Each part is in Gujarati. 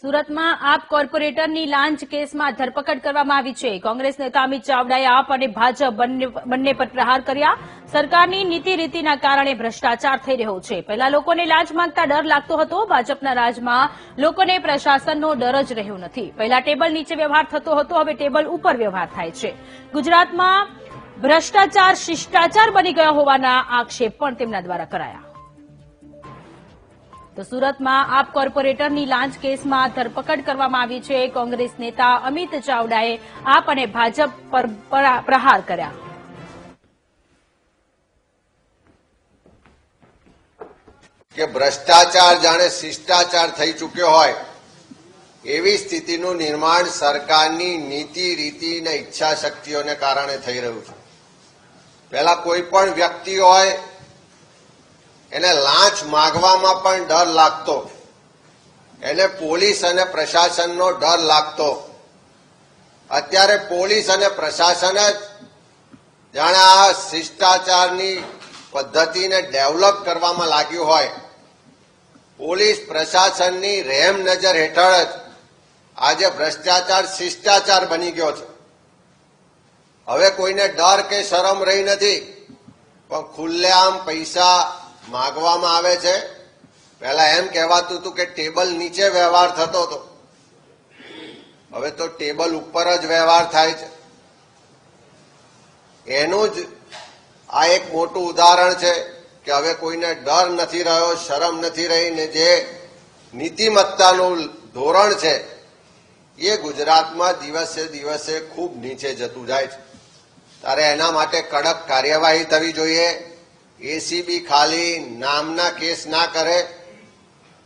સુરતમાં આપ કોર્પોરેટરની લાંચ કેસમાં ધરપકડ કરવામાં આવી છે. કોંગ્રેસ નેતા અમિત ચાવડાએ આપ અને ભાજપ બંને પર પ્રહાર કર્યા. સરકારની નીતિ રીતિના કારણે ભ્રષ્ટાચાર થઈ રહ્યો છે. પહેલા લોકોને લાંચ માંગતા ડર લાગતો હતો. ભાજપના રાજમાં લોકોને પ્રશાસનનો ડર જ રહ્યો નથી. પહેલા ટેબલ નીચે વ્યવહાર થતો હતો. હવે ટેબલ ઉપર વ્યવહાર થાય છે. ગુજરાતમાં ભ્રષ્ટાચાર, શિષ્ટાચાર બની ગયો હોવાના આક્ષેપ પણ તેમના દ્વારા કરાયા. તો સુરતમાં આપ કોર્પોરેટરની લાંચ કેસમાં ધરપકડ કરવામાં આવી છે. કોંગ્રેસ નેતા અમિત ચાવડાએ આપ અને ભાજપ પર પર- પ્રહાર કર્યા. કે ભ્રષ્ટાચાર જાણે શિષ્ટાચાર થઈ ચૂક્યો હોય, એવી સ્થિતિનું નિર્માણ સરકારની નીતિ, રીતિ અને ઈચ્છા શક્તિઓને કારણે થઈ રહ્યું છે. પહેલા કોઈ પણ વ્યક્તિ હોય એને લાંચ માગવામાં પણ ડર લાગતો. એને પોલીસ અને પ્રશાસનનો ડર લાગતો. અત્યારે પોલીસ અને પ્રશાસન જ જાણે આ શિષ્ટાચારની પદ્ધતિને ડેવલપ કરવામાં લાગ્યું હોય. પોલીસ પ્રશાસનની રહેમ નજર હેઠળ જ આજે ભ્રષ્ટાચાર શિષ્ટાચાર બની ગયો છે. હવે કોઈને ડર કે શરમ રહી નથી, પણ ખુલ્લેઆમ પૈસા માગવામાં આવે છે. પહેલા એમ કહેવાતું હતું કે ટેબલ નીચે વ્યવહાર થતો હતો. હવે તો ટેબલ ઉપર જ વ્યવહાર થાય છે. એનું જ આ એક મોટું ઉદાહરણ છે કે હવે કોઈને ડર નથી રહ્યો, શરમ નથી રહી ને જે નીતિમત્તાનું ધોરણ છે, એ ગુજરાતમાં દિવસે દિવસે ખૂબ નીચે જતું જાય છે. ત્યારે એના માટે કડક કાર્યવાહી થવી જોઈએ. એસીબી ખાલી નામના કેસ ના કરે.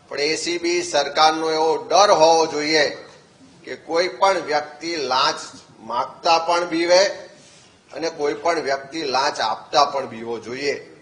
પણ એસીબી સરકારનો એવો ડર હોવો જોઈએ કે કોઈ પણ વ્યક્તિ લાંચ માગતા પણ બીવે અને કોઈ પણ વ્યક્તિ લાંચ આપતા પણ બીવો જોઈએ.